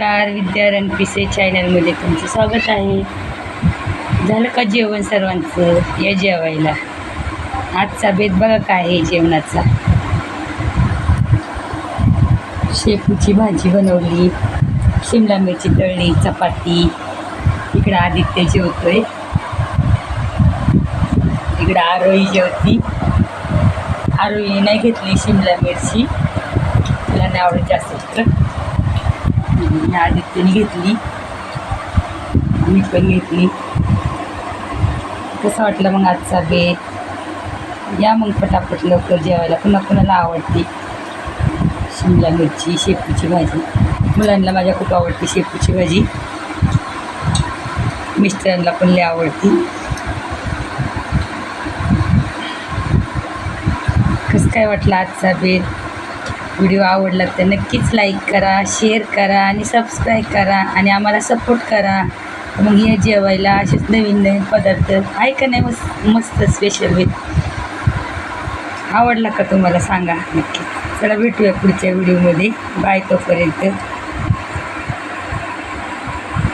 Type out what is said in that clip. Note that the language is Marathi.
नमस्कार विद्या रणपिसे चॅनलमध्ये तुमचं स्वागत आहे. झालं का जेवण सर्वांचं? या जेवायला. आजचा बेत बघा काय आहे जेवणाचा. शेपूची भाजी बनवली शिमला मिरची तळली चपाती. इकडं आदित्य जेवतोय. इकडं आरोही जेवती. आरोही नाही घेतली शिमला मिरची. तिला नाही आवडत जास्त. मी आदित्यने घेतली. मी पण घेतली. कसं वाटलं मग आजचा बेत? या मग पटापट लवकर जेवायला. पुन्हा कुणाला आवडते? शिमला मिरची शेपूची भाजी. मुलांना माझ्या खूप आवडते शेपूची भाजी. मिस्टरांना पण लई आवडती. कसं काय वाटलं आजचा बेत? व्हिडिओ आवडला तर नक्कीच लाईक करा शेअर करा आणि सबस्क्राईब करा आणि आम्हाला सपोर्ट करा. मग हे जेवायला असेच नवीन नवीन पदार्थ आहे का नाही मस्त मस्त स्पेशल होईल आवडला का तुम्हाला सांगा नक्की. चला भेटूया पुढच्या व्हिडिओमध्ये बाय तोपर्यंत.